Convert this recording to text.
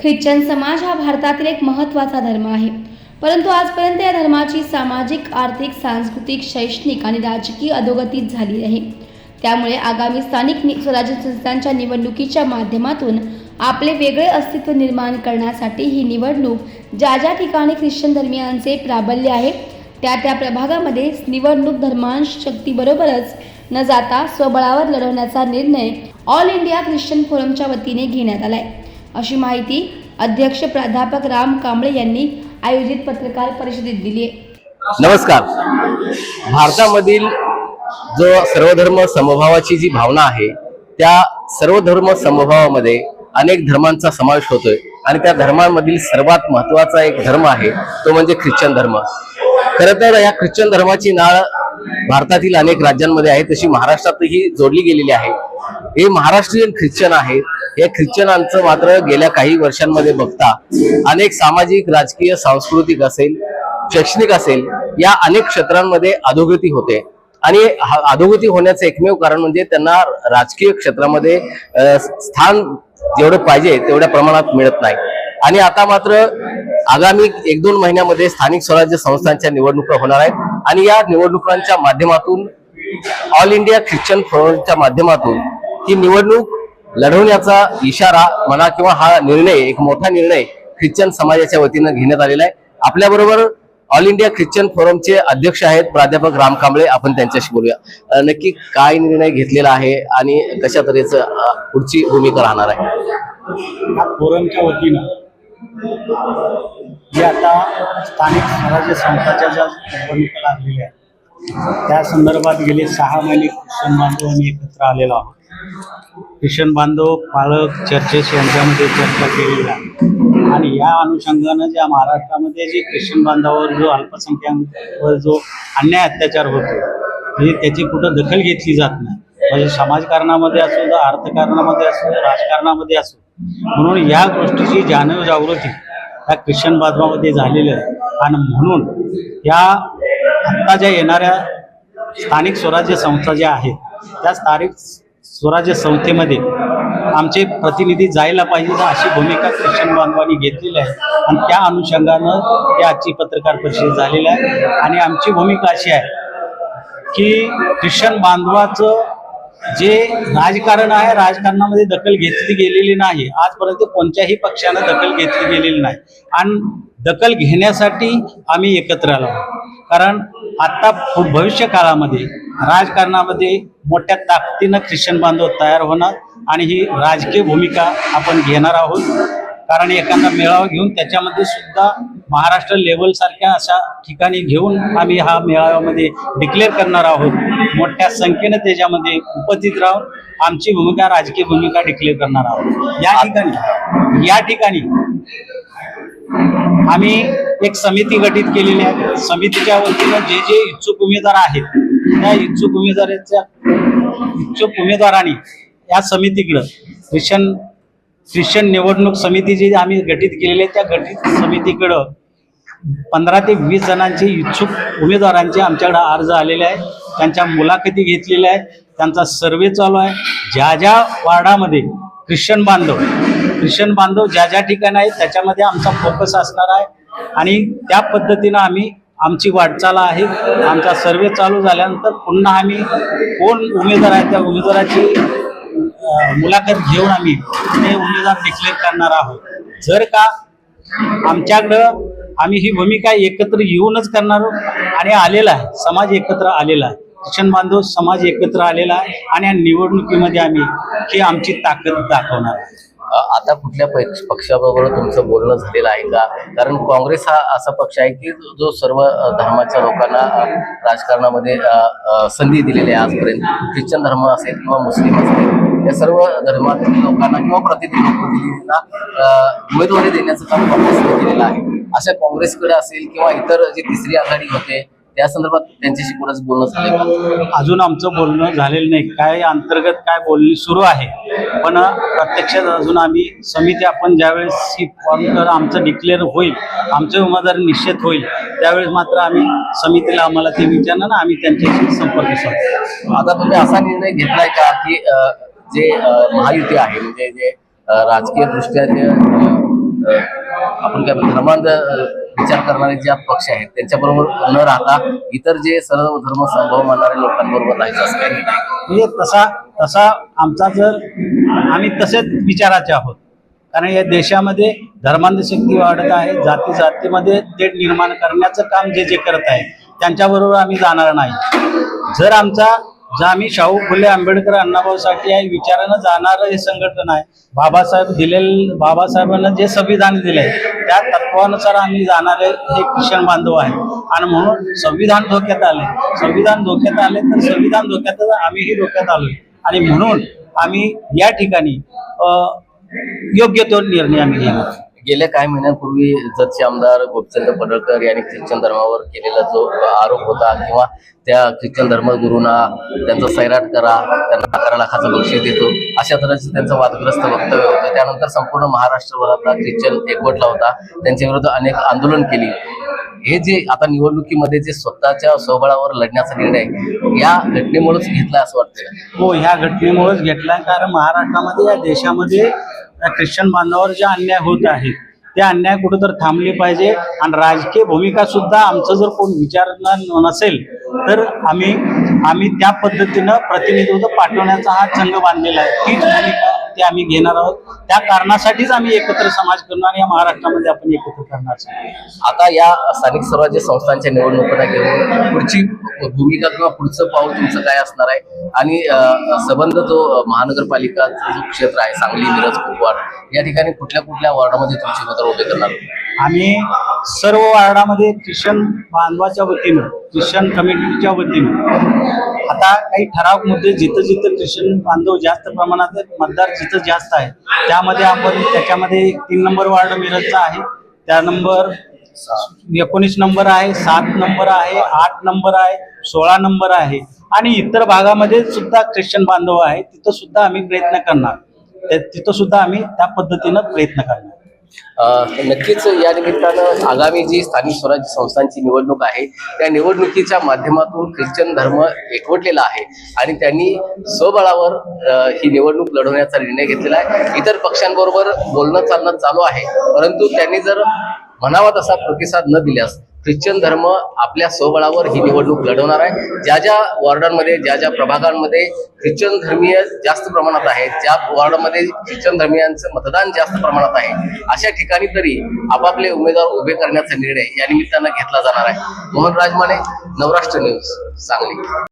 Christian समाज हा भारतातील एक महत्त्वाचा धर्म आहे. परंतु आजपर्यंत या धर्माची सामाजिक आर्थिक सांस्कृतिक शैक्षणिक आणि राजकीय अधोगतीत झाली आहे त्यामुळे आगामी स्थानिक नि- स्वराज्य संस्थांच्या निवडणुकीच्या माध्यमातून आपले वेगळे अस्तित्व निर्माण करण्यासाठी ही निवडणूक ज्या ज्या ठिकाणी ख्रिश्चन धर्मियांचे प्राबल्य आहे त्या त्या प्रभागामध्ये निवडणूक धर्मांश शक्तीबरोबरच न जाता स्वबळावर लढवण्याचा निर्णय ऑल इंडिया ख्रिश्चन फोरमच्या वतीने घेण्यात आला आहे अशी माहिती अध्यक्ष प्राध्यापक राम कांबळे यांनी आयोजित पत्रकार परिषदेत दिली आहे. नमस्कार. भारतामधील जो सर्वधर्म समभावाची जी भावना आहे त्या सर्वधर्म समभावामध्ये अनेक धर्मांचा समावेश होतोय आणि त्या धर्मांमधील सर्वात महत्त्वाचा एक धर्म आहे तो म्हणजे ख्रिश्चन धर्म. खरं तर या ख्रिश्चन धर्माची नाळ भारतातील अनेक राज्यांमध्ये आहे तशी महाराष्ट्रातही जोडली गेलेली आहे. हे महाराष्ट्रीयन ख्रिश्चन आहेत या ख्रिश्चनांचं मात्र गेल्या काही वर्षांमध्ये बघता अनेक सामाजिक राजकीय सांस्कृतिक असेल शैक्षणिक असेल या अनेक क्षेत्रांमध्ये अधोगती होते. आणि हा- अधोगती होण्याचं एकमेव कारण म्हणजे त्यांना राजकीय क्षेत्रामध्ये स्थान जेवढं पाहिजे तेवढ्या प्रमाणात मिळत नाही. आणि आता मात्र आगामी एक दोन महिन्यामध्ये स्थानिक स्वराज्य संस्थांच्या निवडणुका होणार आहेत. आणि या निवडणुकांच्या माध्यमातून ऑल इंडिया ख्रिश्चन फोरमच्या माध्यमातून ही निवडणूक लढवण्याचा इशारा म्हणा किंवा हा निर्णय एक मोठा निर्णय ख्रिश्चन समाजाच्या वतीनं घेण्यात आलेला आहे. आपल्याबरोबर ऑल इंडिया ख्रिश्चन फोरमचे अध्यक्ष आहेत प्राध्यापक राम कांबळे. आपण त्यांच्याशी बोलूया. नक्की काय निर्णय घेतलेला आहे आणि कशा तऱ्हेचं पुढची भूमिका राहणार आहे? फोरमच्या वतीनं जे आता स्थानिक स्वराज्य संस्थाच्या ज्या निवडणुका लागलेल्या आहेत त्या संदर्भात गेले सहा महिने ख्रिश्चन बांधव आम्ही एकत्र आलेलो आहोत. ख्रिश्चन बांधव पालक चर्चेस यांच्यामध्ये चर्चा केलेली आहे. आणि या अनुषंगानं ज्या महाराष्ट्रामध्ये जे ख्रिश्चन बांधवावर जो अल्पसंख्याकांवर जो अन्याय अत्याचार होतो म्हणजे त्याची कुठं दखल घेतली जात नाही. म्हणजे समाजकारणामध्ये असो तर अर्थकारणामध्ये असो राजकारणामध्ये असो म्हणून या गोष्टीची जाणीव जागृती त्या ख्रिश्चन बांधवामध्ये झालेली आहे. आणि म्हणून या आत्ता ज्या येणाऱ्या स्थानिक स्वराज्य संस्था ज्या आहेत त्या स्थानिक स्वराज्य संस्थेमध्ये आमचे प्रतिनिधी जायला पाहिजे अशी भूमिका ख्रिश्चन बांधवांनी घेतलेली आहे. आणि त्या अनुषंगानं ही आजची पत्रकार परिषद झालेली आहे. आणि आमची भूमिका अशी आहे की ख्रिश्चन बांधवाचं जे राजकारण आहे राजकारणामध्ये दखल घेतली गेलेली नाही. आजपर्यंत कोणत्याही पक्षानं दखल घेतली गेलेली नाही. आणि दखल घेण्यासाठी आम्ही एकत्र आलो. कारण आत्ता भविष्य काळामध्ये राजकारणामध्ये मोठ्या ताकदीनं ख्रिश्चन बांधव तयार होणार आणि ही राजकीय भूमिका आपण घेणार आहोत. कारण एखादा मेळावा घेऊन त्याच्यामध्ये सुद्धा महाराष्ट्र लेवल सारख्या अशा ठिकाणी घेऊन आम्ही हा मेळाव्यामध्ये डिक्लेअर करणार आहोत. मोठ्या संख्येनं त्याच्यामध्ये उपस्थित राहून आमची भूमिका राजकीय भूमिका डिक्लेअर करणार आहोत. या ठिकाणी या ठिकाणी आम्ही एक समिती गठीत केलेली आहे. समितीच्या वतीनं जे जे इच्छुक उमेदवार आहेत त्या इच्छुक उमेदवाराच्या इच्छुक उमेदवारांनी या समितीकडं रिशन ख्रिश्चन निवडणूक समिती जी आम्ही गठीत केलेली आहे त्या गठीत समितीकडं पंधरा ते वीस जणांचे इच्छुक उमेदवारांचे आमच्याकडे अर्ज आलेले आहेत. त्यांच्या मुलाखती घेतलेल्या आहेत. त्यांचा सर्वे चालू आहे. ज्या ज्या वार्डामध्ये ख्रिश्चन बांधव ख्रिश्चन बांधव ज्या ज्या ठिकाणी आहेत त्याच्यामध्ये आमचा फोकस असणार आहे. आणि त्या पद्धतीनं आम्ही आमची वाटचाल आहे. आमचा सर्वे चालू झाल्यानंतर पुन्हा आम्ही कोण उमेदवार आहे त्या उमेदवाराची मुलाखत घेऊन आम्ही ते उमेदवार डिक्लेअर करणार आहोत. जर का आमच्याकडं आम्ही ही भूमिका एकत्र येऊनच करणार आणि आलेला आहे समाज एकत्र आलेला आहे. ख्रिश्चन बांधव समाज एकत्र आलेला आहे आणि या निवडणुकीमध्ये आम्ही ही आमची ताकद दाखवणार आहे आता कुठल्या पक्ष- पक्षाबरोबर तुमचं बोलणं झालेलं आहे का? कारण काँग्रेस हा असा पक्ष आहे की जो सर्व धर्माच्या लोकांना राजकारणामध्ये संधी दिलेली आहे आजपर्यंत. ख्रिश्चन धर्म असेल किंवा मुस्लिम असेल या सर्व धर्मातील लोकांना किंवा प्रतिनिधी प्रतिनिधींना उमेदवारी देण्याचं काम काँग्रेसने केलेलं आहे. अशा काँग्रेसकडे असेल किंवा इतर जे तिसरी आघाडी होते त्या संदर्भात त्यांच्याशी कोणाच बोलणं झालं अजून आमचं बोलणं झालेलं नाही. काय अंतर्गत काय बोलणी सुरू आहे पण प्रत्यक्षात अजून आम्ही समिती आपण ज्यावेळेस ही फॉर्म कर आमचं डिक्लेअर होईल आमचे उमेदवार निश्चित होईल त्यावेळेस मात्र आम्ही समितीला आम्हाला ते विचारणार ना आम्ही त्यांच्याशी संपर्क साधू. आता तुम्ही असा निर्णय घेतलाय का की जे महायुती आहे म्हणजे जे राजकीय दृष्ट्या जे आपण काय म्हणतो, धर्मांध विचार करणारे ज्या पक्ष आहेत त्यांच्याबरोबर न राहता इतर जे सर्व धर्म संभव मानणाऱ्या लोकांबरोबर राहायचं असं काही नाही. म्हणजे तसा तसा आमचा जर आम्ही तसेच विचाराचे आहोत. कारण या देशामध्ये धर्मांध शक्ती वाढत आहे जाती जातीमध्ये ते निर्माण करण्याचं काम जे जे करत आहे त्यांच्याबरोबर आम्ही जाणार नाही. जर आमचा जर आम्ही शाहू फुले आंबेडकर अण्णाभाऊ साठे या विचारानं जाणारं हे संघटन आहे. बाबासाहेब दिलेलं बाबासाहेबांना जे संविधान दिले त्या तत्वानुसार आम्ही जाणारे हे ख्रिश्चन बांधव आहे आणि म्हणून संविधान धोक्यात आले. संविधान धोक्यात आले तर संविधान धोक्यातच आम्हीही धोक्यात आलोय. आणि म्हणून आम्ही या ठिकाणी योग्य तो निर्णय आम्ही घेणार. गेल्या काही महिन्यांपूर्वी जतचे आमदार गोपचंद पडळकर यांनी ख्रिश्चन धर्मावर केलेला जो आरोप होता किंवा त्या ख्रिश्चन धर्मगुरूंना त्यांचा सैराट करा त्यांना अकरा लाखाचं बक्षीस देतो अशा तऱ्हेचं त्यांचं वादग्रस्त वक्तव्य होतं. त्यानंतर संपूर्ण महाराष्ट्रभरातला ख्रिश्चन एकवटला होता. त्यांच्या विरुद्ध अनेक आंदोलन केली. हे जे आता निवडणुकीमध्ये जे स्वतःच्या स्वबळावर लढण्याचा निर्णय या घटनेमुळेच घेतला असं वाटतं हो ह्या घटनेमुळेच घेतला कारण महाराष्ट्रामध्ये या देशामध्ये ख्रिश्चन बांधवावर जे अन्याय होत आहे ते अन्याय कुठेतरी थांबले पाहिजे. आणि राजकीय भूमिका सुद्धा आमचं जर कोण विचार नसेल तर आम्ही आम्ही त्या पद्धतीनं प्रतिनिधित्व पाठवण्याचा हा संघ बांधलेला आहे. तीच भूमिका ते आम्ही घेणार आहोत. त्या कारणासाठीच आम्ही एकत्र समाज करणार या महाराष्ट्रामध्ये आपण एकत्र करणार आता या स्थानिक स्वराज्य संस्थांच्या निवडणुकांना घेऊन पुढची भूमिका किंवा पुढचं पाऊल तुमचं काय असणार आहे? आणि संबंध जो महानगरपालिकाचा जो क्षेत्र आहे सांगली मिरज कुपवाड या ठिकाणी कुठल्या कुठल्या वॉर्डामध्ये तुमचे उमेदवार उभे करणार? आम्ही सर्व वार्डामध्ये ख्रिश्चन बांधवाच्या वतीनं ख्रिश्चन कमिटीच्या वतीनं आता काही ठराविक मुद्दे जिथं जिथं ख्रिश्चन बांधव जास्त प्रमाणात मतदार जिथं जास्त आहे त्यामध्ये आपण त्याच्यामध्ये तीन नंबर वार्ड मिरजचा आहे. त्या नंबर एकोणीस नंबर आहे सात नंबर आहे आठ नंबर आहे सोळा नंबर आहे आणि इतर भागामध्ये सुद्धा ख्रिश्चन बांधव आहे तिथं सुद्धा आम्ही प्रयत्न करणार. त्या- तिथं सुद्धा आम्ही त्या पद्धतीनं प्रयत्न करणार. नक्कीच या निमित्तानं आगामी जी स्थानिक स्वराज्य संस्थांची निवडणूक आहे त्या निवडणुकीच्या माध्यमातून ख्रिश्चन धर्म एकवटलेला आहे आणि त्यांनी स्वबळावर ही निवडणूक लढवण्याचा निर्णय घेतलेला आहे. इतर पक्षांबरोबर बोलणं चालणं चालू आहे परंतु त्यांनी जर म्हणावा तसा प्रतिसाद न दिल्यास ख्रिश्चन धर्म आपल्या स्वबळावर ही निवडणूक लढवणार आहे. ज्या ज्या वॉर्डांमध्ये ज्या ज्या प्रभागांमध्ये ख्रिश्चन धर्मीय जास्त प्रमाणात आहेत ज्या वॉर्डमध्ये ख्रिश्चन धर्मियांचं मतदान जास्त प्रमाणात आहे अशा ठिकाणी तरी आपापले उमेदवार उभे करण्याचा निर्णय या निमित्तानं घेतला जाणार आहे. मोहन राजमाने नवराष्ट्र न्यूज सांगली.